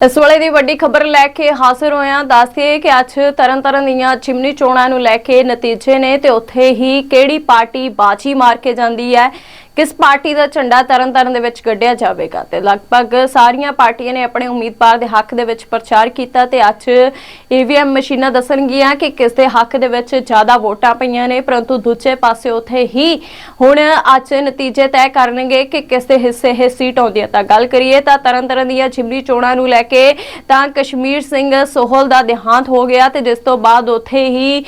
ਇਸ ਵੇਲੇ ਦੀ ਵੱਡੀ ਖਬਰ ਲੈ ਕੇ ਹਾਜ਼ਰ ਹੋਇਆ ਦੱਸਦੇ ਕਿ ਅੱਜ ਤਰਨਤਾਰਨ ਦੀਆਂ ਚਿਮਨੀ ਚੋਣਾਂ ਨੂੰ ਲੈ ਕੇ ਨਤੀਜੇ ਨੇ ਤੇ ਉੱਥੇ ਹੀ ਕਿਹੜੀ ਪਾਰਟੀ ਬਾਜੀ ਮਾਰ ਕੇ ਜਾਂਦੀ ਹੈ? ਕਿਸ ਪਾਰਟੀ ਦਾ ਝੰਡਾ ਤਰਨਤਾਰਨ ਦੇ ਵਿੱਚ ਗੱਡਿਆ ਜਾਵੇਗਾ ਤੇ ਲਗਭਗ ਸਾਰੀਆਂ ਪਾਰਟੀਆਂ ਨੇ ਆਪਣੇ ਉਮੀਦਵਾਰ ਦੇ ਹੱਕ ਦੇ ਵਿੱਚ ਪ੍ਰਚਾਰ ਕੀਤਾ ਤੇ ਅੱਜ ਈਵੀਐਮ ਮਸ਼ੀਨਾਂ ਦੱਸਣਗੀਆਂ ਕਿ ਕਿਸ ਦੇ ਹੱਕ ਦੇ ਵਿੱਚ ਜ਼ਿਆਦਾ ਵੋਟਾਂ ਪਈਆਂ ਨੇ, ਪਰੰਤੂ ਦੂਜੇ ਪਾਸੇ ਉੱਥੇ ਹੀ ਹੁਣ ਅੱਜ ਨਤੀਜੇ ਤੈਅ ਕਰਨਗੇ ਕਿ ਕਿਸ ਦੇ ਹਿੱਸੇ ਇਹ ਸੀਟ ਆਉਂਦੀ ਹੈ। ਤਾਂ ਗੱਲ ਕਰੀਏ ਤਾਂ ਤਰਨਤਾਰਨ ਦੀਆਂ ਚਿਮਨੀ ਚੋਣਾਂ ਨੂੰ ਲੈ ਕੇ ਤਾਂ ਕਸ਼ਮੀਰ ਸਿੰਘ ਸੋਹਲ ਦਾ ਦੇਹਾਂਤ ਹੋ ਗਿਆ ਤੇ ਜਿਸ ਤੋਂ ਬਾਅਦ ਉੱਥੇ ਹੀ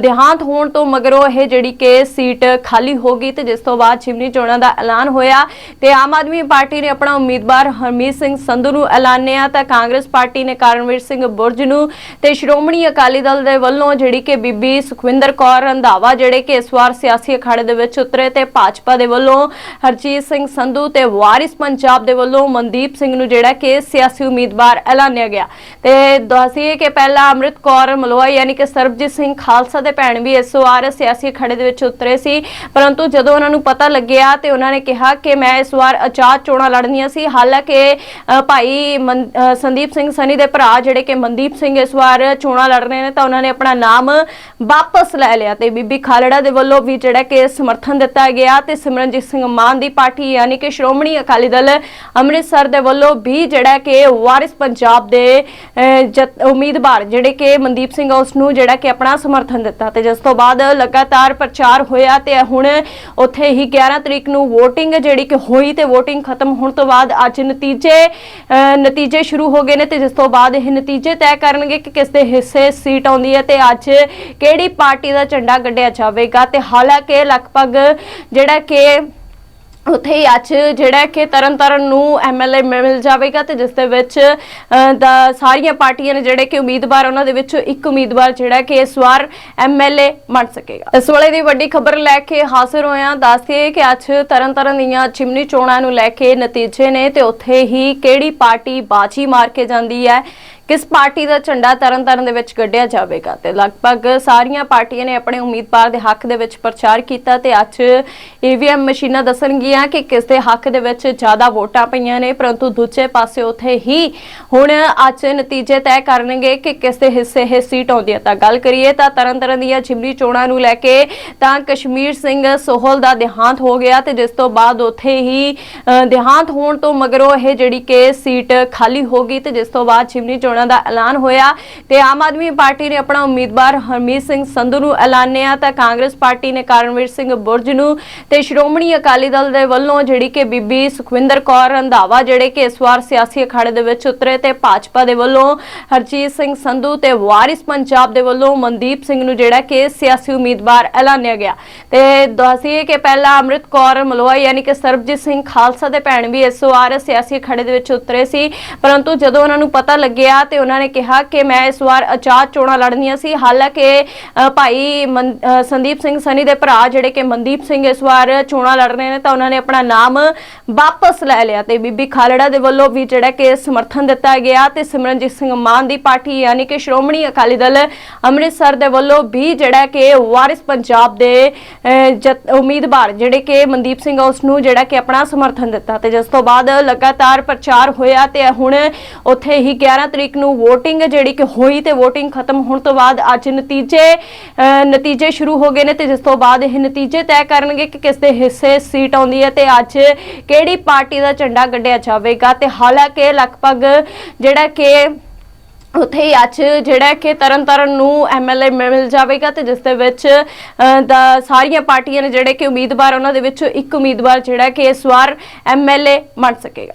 ਦੇਹਾਂਤ ਹੋਣ ਤੋਂ ਮਗਰੋਂ ਇਹ ਜਿਹੜੀ ਕਿ ਸੀਟ ਖਾਲੀ ਹੋ ਗਈ ਤੇ ਜਿਸ ਤੋਂ ਬਾਅਦ ਚਿਮਨੀ ਚੋਣਾਂ ਦਾ ਐਲਾਨ ਹੋਇਆ ਤੇ ਆਮ ਆਦਮੀ ਪਾਰਟੀ ਨੇ ਆਪਣਾ ਉਮੀਦਵਾਰ ਹਰਮੀਤ ਸਿੰਘ ਸੰਧੂ ਨੂੰ ਐਲਾਨਿਆ ਤਾਂ ਕਾਂਗਰਸ ਪਾਰਟੀ ਨੇ ਕਰਨਵੀਰ ਸਿੰਘ ਬੁਰਜ ਨੂੰ ਤੇ ਸ਼੍ਰੋਮਣੀ ਅਕਾਲੀ ਦਲ ਦੇ ਵੱਲੋਂ ਜਿਹੜੀ ਕਿ ਬੀਬੀ ਸੁਖਵਿੰਦਰ ਕੌਰ ਰੰਧਾਵਾ ਜਿਹੜੇ ਕਿ ਇਸ ਵਾਰ ਸਿਆਸੀ ਅਖਾੜੇ ਦੇ ਵਿੱਚ ਉਤਰੇ ਤੇ ਭਾਜਪਾ ਦੇ ਵੱਲੋਂ ਹਰਜੀਤ ਸਿੰਘ ਸੰਧੂ ਤੇ ਵਾਰਿਸ ਪੰਜਾਬ ਦੇ ਵੱਲੋਂ ਮਨਦੀਪ ਸਿੰਘ ਨੂੰ ਜਿਹੜਾ ਕਿ ਸਿਆਸੀ ਉਮੀਦਵਾਰ ਐਲਾਨਿਆ ਗਿਆ। ਤੇ ਦੱਸੀਏ ਕਿ ਪਹਿਲਾਂ ਅੰਮ੍ਰਿਤ ਕੌਰ ਮਲੋਆ ਯਾਨੀ ਕਿ ਸਰਬਜੀਤ ਸਿੰਘ ਖਾਲਸਾ ਦੇ ਭੈਣ ਵੀ ਇਸ ਵਾਰ ਸਿਆਸੀ ਅਖਾੜੇ ਦੇ ਵਿੱਚ ਉਤਰੇ ਸੀ, ਪਰੰਤੂ ਜਦੋਂ ਉਹਨਾਂ ਨੂੰ ਪਤਾ ਲੱਗਿਆ ਤੇ ਉਹਨਾਂ ਨੇ ਕਿਹਾ ਕਿ ਮੈਂ ਇਸ ਵਾਰ ਆਜ਼ਾਦ ਚੋਣਾਂ ਲੜਨੀਆਂ ਸੀ। ਹਾਲਾਂਕਿ ਭਾਈ ਸੰਦੀਪ ਸਿੰਘ ਸਨੀ ਦੇ ਭਰਾ ਜਿਹੜੇ ਕਿ ਮਨਦੀਪ ਸਿੰਘ ਇਸ ਵਾਰ ਚੋਣਾਂ ਲੜ ਰਹੇ ਨੇ ਤਾਂ ਉਹਨਾਂ ਨੇ ਆਪਣਾ ਨਾਮ ਵਾਪਸ ਲੈ ਲਿਆ ਤੇ ਬੀਬੀ ਖਾਲੜਾ ਦੇ ਵੱਲੋਂ ਵੀ ਜਿਹੜਾ ਕਿ ਸਮਰਥਨ ਦਿੱਤਾ ਗਿਆ ਤੇ ਸਿਮਰਨਜੀਤ ਸਿੰਘ ਮਾਨ ਦੀ ਪਾਰਟੀ ਯਾਨੀ ਕਿ ਸ਼੍ਰੋਮਣੀ ਅਕਾਲੀ ਦਲ ਅੰਮ੍ਰਿਤਸਰ ਦੇ ਵੱਲੋਂ ਵੀ ਜਿਹੜਾ ਕਿ ਵਾਰਿਸ ਪੰਜਾਬ ਦੇ ਅ, ਉਮੀਦਵਾਰ ਜਿਹੜੇ ਕਿ ਮਨਦੀਪ ਸਿੰਘ ਆ, ਉਸ ਨੂੰ ਜਿਹੜਾ ਕਿ ਆਪਣਾ ਸਮਰਥਨ ਦਿੱਤਾ ਤੇ ਜਿਸ ਤੋਂ ਬਾਅਦ ਲਗਾਤਾਰ ਪ੍ਰਚਾਰ ਹੋਇਆ ਤੇ ਹੁਣ ਉੱਥੇ ਹੀ 11 ਤਰੀਕ ਨੂੰ VOTING ਜਿਹੜੀ ਕਿ ਹੋਈ ਤੇ VOTING ਖਤਮ ਹੋਣ ਤੋਂ ਬਾਅਦ ਅੱਜ ਨਤੀਜੇ ਅ, ਨਤੀਜੇ ਸ਼ੁਰੂ ਹੋ ਗਏ ਨੇ ਤੇ ਜਿਸ ਤੋਂ ਬਾਅਦ ਇਹ ਨਤੀਜੇ ਤੈਅ ਕਰਨਗੇ ਕਿ ਕਿਸ ਦੇ ਹਿੱਸੇ ਸੀਟ ਆਉਂਦੀ ਹੈ ਤੇ ਅੱਜ ਕਿਹੜੀ ਪਾਰਟੀ ਦਾ ਝੰਡਾ ਗੱਡਿਆ ਜਾਵੇਗਾ ਤੇ ਹਾਲਾਂਕਿ ਲਗਭਗ ਜਿਹੜਾ ਕਿ ਉੱਥੇ ਹੀ ਅੱਜ ਜਿਹੜਾ ਕਿ ਤਰਨਤਾਰਨ ਨੂੰ ਐਮਐਲਏ ਮਿਲ ਜਾਵੇਗਾ ਤੇ ਜਿਸ ਦੇ ਵਿੱਚ ਦਾ ਸਾਰੀਆਂ ਪਾਰਟੀਆਂ ਨੇ ਜਿਹੜੇ ਕਿ ਉਮੀਦਵਾਰ ਉਹਨਾਂ ਦੇ ਵਿੱਚੋਂ ਇੱਕ ਉਮੀਦਵਾਰ ਜਿਹੜਾ ਕਿ ਇਸ ਵਾਰ ਐਮਐਲਏ ਬਣ ਸਕੇਗਾ। ਇਸ ਵੇਲੇ ਦੀ ਵੱਡੀ ਖਬਰ ਲੈ ਕੇ ਹਾਜ਼ਰ ਹੋਇਆ ਦੱਸਦੇ ਕਿ ਅੱਜ ਤਰਨਤਾਰਨ ਦੀਆਂ ਚਿਮਨੀ ਚੋਣਾਂ ਨੂੰ ਲੈ ਕੇ ਨਤੀਜੇ ਨੇ ਤੇ ਉੱਥੇ ਹੀ ਕਿਹੜੀ ਪਾਰਟੀ ਬਾਜੀ ਮਾਰ ਕੇ ਜਾਂਦੀ ਹੈ? ਕਿਸ ਪਾਰਟੀ ਦਾ ਝੰਡਾ ਤਰਨਤਾਰਨ ਦੇ ਵਿੱਚ ਗੱਡਿਆ ਜਾਵੇਗਾ ਤੇ ਲਗਭਗ ਸਾਰੀਆਂ ਪਾਰਟੀਆਂ ਨੇ ਆਪਣੇ ਉਮੀਦਵਾਰ ਦੇ ਹੱਕ ਦੇ ਵਿੱਚ ਪ੍ਰਚਾਰ ਕੀਤਾ ਤੇ ਅੱਜ ਈਵੀਐਮ ਮਸ਼ੀਨਾਂ ਦੱਸਣਗੀਆਂ ਕਿ ਕਿਸ ਦੇ ਹੱਕ ਦੇ ਵਿੱਚ ਜ਼ਿਆਦਾ ਵੋਟਾਂ ਪਈਆਂ ਨੇ, ਪਰੰਤੂ ਦੂਜੇ ਪਾਸੇ ਉੱਥੇ ਹੀ ਹੁਣ ਅੱਜ ਨਤੀਜੇ ਤੈਅ ਕਰਨਗੇ ਕਿ ਕਿਸ ਦੇ ਹਿੱਸੇ ਇਹ ਸੀਟ ਆਉਂਦੀ ਹੈ। ਤਾਂ ਗੱਲ ਕਰੀਏ ਤਾਂ ਤਰਨਤਾਰਨ ਦੀਆਂ ਚਿਮਨੀ ਚੋਣਾਂ ਨੂੰ ਲੈ ਕੇ ਤਾਂ ਕਸ਼ਮੀਰ ਸਿੰਘ ਸੋਹਲ ਦਾ ਦੇਹਾਂਤ ਹੋ ਗਿਆ ਤੇ ਜਿਸ ਤੋਂ ਬਾਅਦ ਉੱਥੇ ਹੀ ਦੇਹਾਂਤ ਹੋਣ ਤੋਂ ਮਗਰੋਂ ਇਹ ਜਿਹੜੀ ਕਿ ਸੀਟ ਖਾਲੀ ਹੋ ਗਈ ਤੇ ਜਿਸ ਤੋਂ ਬਾਅਦ ਚਿਮਨੀ ਚੋਣਾਂ ਦਾ ਐਲਾਨ ਹੋਇਆ ਤੇ ਆਮ ਆਦਮੀ ਪਾਰਟੀ ਨੇ ਆਪਣਾ ਉਮੀਦਵਾਰ ਹਰਮੀਤ ਸਿੰਘ ਸੰਧੂ ਨੂੰ ਐਲਾਨਿਆ ਤਾਂ ਕਾਂਗਰਸ ਪਾਰਟੀ ਨੇ ਕਰਨਵੀਰ ਸਿੰਘ ਬੁਰਜ ਨੂੰ ਤੇ ਸ਼੍ਰੋਮਣੀ ਅਕਾਲੀ ਦਲ ਦੇ ਵੱਲੋਂ ਜਿਹੜੀ ਕਿ ਬੀਬੀ ਸੁਖਵਿੰਦਰ ਕੌਰ ਰੰਧਾਵਾ ਜਿਹੜੇ ਕਿ ਇਸ ਵਾਰ ਸਿਆਸੀ ਅਖਾੜੇ ਦੇ ਵਿੱਚ ਉਤਰੇ ਤੇ ਭਾਜਪਾ ਦੇ ਵੱਲੋਂ, ਹਰਜੀਤ ਸਿੰਘ ਸੰਧੂ ਤੇ ਵਾਰਿਸ ਪੰਜਾਬ ਦੇ ਵੱਲੋਂ ਮਨਦੀਪ ਸਿੰਘ ਨੂੰ ਜਿਹੜਾ ਕਿ ਸਿਆਸੀ ਉਮੀਦਵਾਰ ਐਲਾਨਿਆ ਗਿਆ। ਤੇ ਦੱਸੀਏ ਕਿ ਪਹਿਲਾਂ ਅੰਮ੍ਰਿਤ ਕੌਰ ਮਲੋਆ ਯਾਨੀ ਕਿ ਸਰਬਜੀਤ ਸਿੰਘ ਖਾਲਸਾ ਦੇ ਭੈਣ ਵੀ ਇਸ ਵਾਰ ਸਿਆਸੀ ਅਖਾੜੇ ਦੇ ਵਿੱਚ ਉਤਰੇ ਸੀ, ਪਰੰਤੂ ਜਦੋਂ ਉਹਨਾਂ ਨੂੰ ਪਤਾ ਲੱਗਿਆ ਤੇ ਉਹਨਾਂ ਨੇ ਕਿਹਾ ਕਿ ਮੈਂ ਇਸ ਵਾਰ ਆਜ਼ਾਦ ਚੋਣਾਂ ਲੜਨੀਆਂ ਸੀ। ਹਾਲਾਂਕਿ ਭਾਈ ਸੰਦੀਪ ਸਿੰਘ ਸਨੀ ਦੇ ਭਰਾ ਜਿਹੜੇ ਕਿ ਮਨਦੀਪ ਸਿੰਘ ਇਸ ਵਾਰ ਚੋਣਾਂ ਲੜ ਰਹੇ ਨੇ ਤਾਂ ਉਹਨਾਂ ਨੇ ਆਪਣਾ ਨਾਮ ਵਾਪਸ ਲੈ ਲਿਆ ਤੇ ਬੀਬੀ ਖਾਲੜਾ ਦੇ ਵੱਲੋਂ ਵੀ ਜਿਹੜਾ ਕਿ ਸਮਰਥਨ ਦਿੱਤਾ ਗਿਆ ਤੇ ਸਿਮਰਨਜੀਤ ਸਿੰਘ ਮਾਨ ਦੀ ਪਾਰਟੀ ਯਾਨੀ ਕਿ ਸ਼੍ਰੋਮਣੀ ਅਕਾਲੀ ਦਲ ਅੰਮ੍ਰਿਤਸਰ ਦੇ ਵੱਲੋਂ ਵੀ ਜਿਹੜਾ ਕਿ ਵਾਰਿਸ ਪੰਜਾਬ ਦੇ ਅ, ਜਤ- ਉਮੀਦਵਾਰ ਜਿਹੜੇ ਕਿ ਮਨਦੀਪ ਸਿੰਘ ਆ, ਉਸ ਨੂੰ ਜਿਹੜਾ ਕਿ ਆਪਣਾ ਸਮਰਥਨ ਦਿੱਤਾ ਤੇ ਜਿਸ ਤੋਂ ਬਾਅਦ ਲਗਾਤਾਰ ਪ੍ਰਚਾਰ ਹੋਇਆ ਤੇ ਹੁਣ ਉੱਥੇ ਹੀ 11 ਤਰੀਕ ਨੂੰ VOTING ਜਿਹੜੀ ਕਿ ਹੋਈ ਤੇ VOTING ਖਤਮ ਹੋਣ ਤੋਂ ਬਾਅਦ ਅੱਜ ਨਤੀਜੇ ਨਤੀਜੇ ਸ਼ੁਰੂ ਹੋ ਗਏ ਨੇ ਤੇ ਜਿਸ ਤੋਂ ਬਾਅਦ ਇਹ ਨਤੀਜੇ ਤੈਅ ਕਰਨਗੇ ਕਿ ਕਿਸ ਦੇ ਹਿੱਸੇ ਸੀਟ ਆਉਂਦੀ ਹੈ ਤੇ ਅੱਜ ਕਿਹੜੀ ਪਾਰਟੀ ਦਾ ਝੰਡਾ ਗੱਡਿਆ ਜਾਵੇਗਾ। ਤੇ ਹਾਲਾਂਕਿ ਲਗਭਗ ਜਿਹੜਾ ਕਿ ਉੱਥੇ ਹੀ ਅੱਜ ਜਿਹੜਾ ਕਿ ਤਰਨਤਾਰਨ ਨੂੰ ਐਮਐਲਏ ਮਿਲ ਜਾਵੇਗਾ ਤੇ ਜਿਸ ਦੇ ਵਿੱਚ ਦਾ ਸਾਰੀਆਂ ਪਾਰਟੀਆਂ ਨੇ ਜਿਹੜੇ ਕਿ ਉਮੀਦਵਾਰ ਉਹਨਾਂ ਦੇ ਵਿੱਚੋਂ ਇੱਕ ਉਮੀਦਵਾਰ ਜਿਹੜਾ ਕਿ ਇਸ ਵਾਰ ਐਮਐਲਏ ਬਣ ਸਕੇਗਾ।